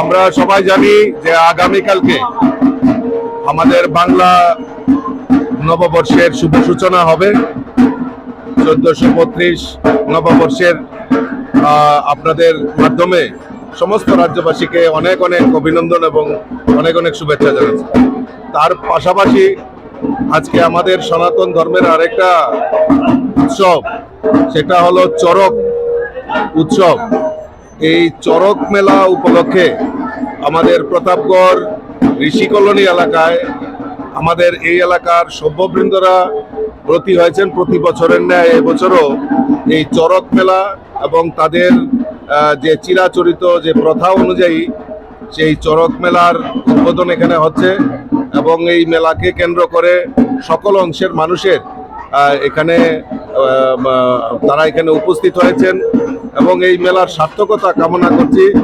আমরা সবাই জানি যে আগামীকালকে আমাদের বাংলা নববর্ষের শুভ সূচনা হবে। চোদ্দশো বত্রিশ নববর্ষের আপনাদের মাধ্যমে সমস্ত রাজ্যবাসীকে অনেক অনেক অভিনন্দন এবং অনেক অনেক শুভেচ্ছা জানাচ্ছি। তার পাশাপাশি আজকে আমাদের সনাতন ধর্মের আরেকটা উৎসব, সেটা হলো চরক উৎসব। এই চরক মেলা উপলক্ষে আমাদের প্রতাপগড় ঋষি কলোনি এলাকায় আমাদের এই এলাকার সভ্যবৃন্দরা ব্রতী হয়েছেন প্রতি বছরের ন্যায়। এবছরও এই চরক মেলা এবং তাদের যে চিরাচরিত যে প্রথা অনুযায়ী সেই চরক মেলার উদ্বোধন এখানে হচ্ছে এবং এই মেলাকে কেন্দ্র করে সকল অংশের মানুষের এখানে তারা এখানে উপস্থিত হয়েছেন। এবং এই মেলার সার্থকতা কামনা করছি।